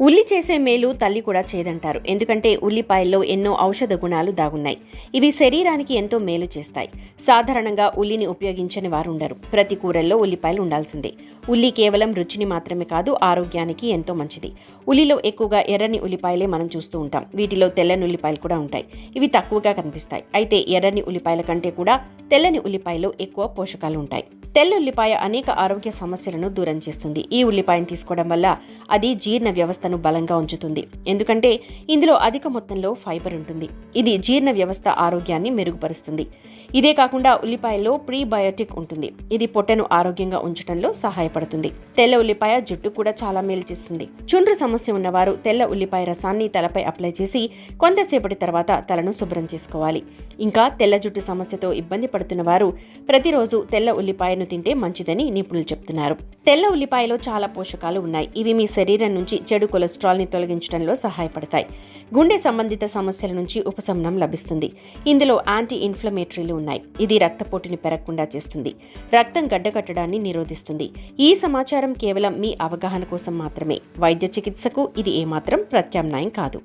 ఉల్లి చేసే మేలు తల్లి కూడా చేదంటారు ఎందుకంటే ఉల్లిపాయల్లో ఎన్నో ఔషధ గుణాలు దాగున్నాయి. ఇవి శరీరానికి ఎంతో మేలు చేస్తాయి. సాధారణంగా ఉల్లిని ఉపయోగించని వారు ఉండరు. ప్రతి కూరల్లో ఉల్లిపాయలు ఉండాల్సిందే. ఉల్లి కేవలం రుచిని మాత్రమే కాదు ఆరోగ్యానికి ఎంతో మంచిది. ఉల్లిలో ఎక్కువగా ఎర్రని ఉల్లిపాయలే మనం చూస్తూ ఉంటాం. వీటిలో తెల్లని ఉల్లిపాయలు కూడా ఉంటాయి. ఇవి తక్కువగా కనిపిస్తాయి. అయితే ఎర్రని ఉల్లిపాయల కంటే కూడా తెల్లని ఉల్లిపాయలో ఎక్కువ పోషకాలు ఉంటాయి. తెల్ల ఉల్లిపాయ అనేక ఆరోగ్య సమస్యలను దూరం చేస్తుంది. ఈ ఉల్లిపాయను తీసుకోవడం వల్ల అది జీర్ణ వ్యవస్థను బలంగా ఉంచుతుంది. ఎందుకంటే ఇందులో అధిక మొత్తంలో ఫైబర్ ఉంటుంది. ఇది జీర్ణ వ్యవస్థ ఆరోగ్యాన్ని మెరుగుపరుస్తుంది. ఇదే కాకుండా ఉల్లిపాయలో ప్రీబయోటిక్ ఉంటుంది. ఇది పొట్టను ఆరోగ్యంగా ఉంచడంలో సహాయపడుతుంది. తెల్ల ఉల్లిపాయ జుట్టు కూడా చాలా మేలు చేస్తుంది. చుండ్రు సమస్య ఉన్నవారు తెల్ల ఉల్లిపాయ రసాన్ని తలపై అప్లై చేసి కొంతసేపటి తర్వాత తలను శుభ్రం చేసుకోవాలి. ఇంకా తెల్ల జుట్టు సమస్యతో ఇబ్బంది పడుతున్న వారు ప్రతిరోజు తెల్ల ఉల్లిపాయను తింటే మంచిదని నిపుణులు చెప్తున్నారు. తెల్ల ఉల్లిపాయలో చాలా పోషకాలు ఉన్నాయి. ఇవి మీ శరీరం నుంచి చెడు కొలెస్ట్రాల్ని తొలగించడంలో సహాయపడతాయి. గుండె సంబంధిత సమస్యల నుంచి ఉపశమనం లభిస్తుంది. ఇందులో యాంటీ ఇన్ఫ్లమేటరీలు ఉన్నాయి. ఇది రక్తపోటుని పెరగకుండా చేస్తుంది. రక్తం గడ్డకట్టడాన్ని నిరోధిస్తుంది. ఈ సమాచారం కేవలం మీ అవగాహన కోసం మాత్రమే. వైద్య చికిత్సకు ఇది ఏమాత్రం ప్రత్యామ్నాయం కాదు.